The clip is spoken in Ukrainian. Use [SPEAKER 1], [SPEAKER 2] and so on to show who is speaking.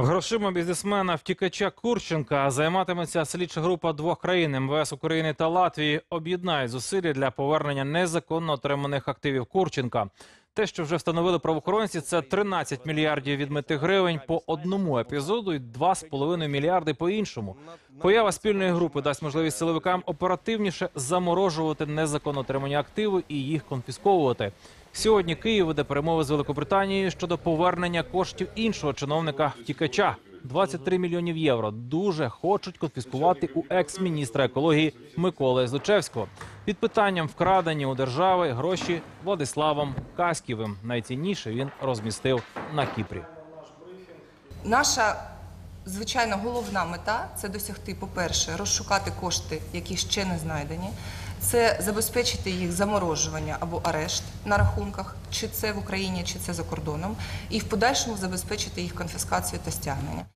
[SPEAKER 1] Грошима бізнесмена втікача Курченка займатиметься слідча група двох країн МВС України та Латвії. Об'єднають зусилля для повернення незаконно отриманих активів Курченка. Те, що вже встановили правоохоронці, це 13 мільярдів відмитих гривень по одному епізоду і 2,5 мільярди по іншому. Поява спільної групи дасть можливість силовикам оперативніше заморожувати незаконно отримані активи і їх конфісковувати. Сьогодні Київ веде перемови з Великобританією щодо повернення коштів іншого чиновника втікача. 23 мільйонів євро дуже хочуть конфіскувати у екс-міністра екології Миколи Злочевського. Під питанням вкрадені у держави гроші Владиславом Каськівим. Найцінніше він розмістив на Кіпрі.
[SPEAKER 2] Наша звичайно головна мета це досягти, по-перше, розшукати кошти, які ще не знайдені. Це забезпечити їх заморожування або арешт на рахунках, чи це в Україні, чи це за кордоном, і в подальшому забезпечити їх конфіскацію та стягнення.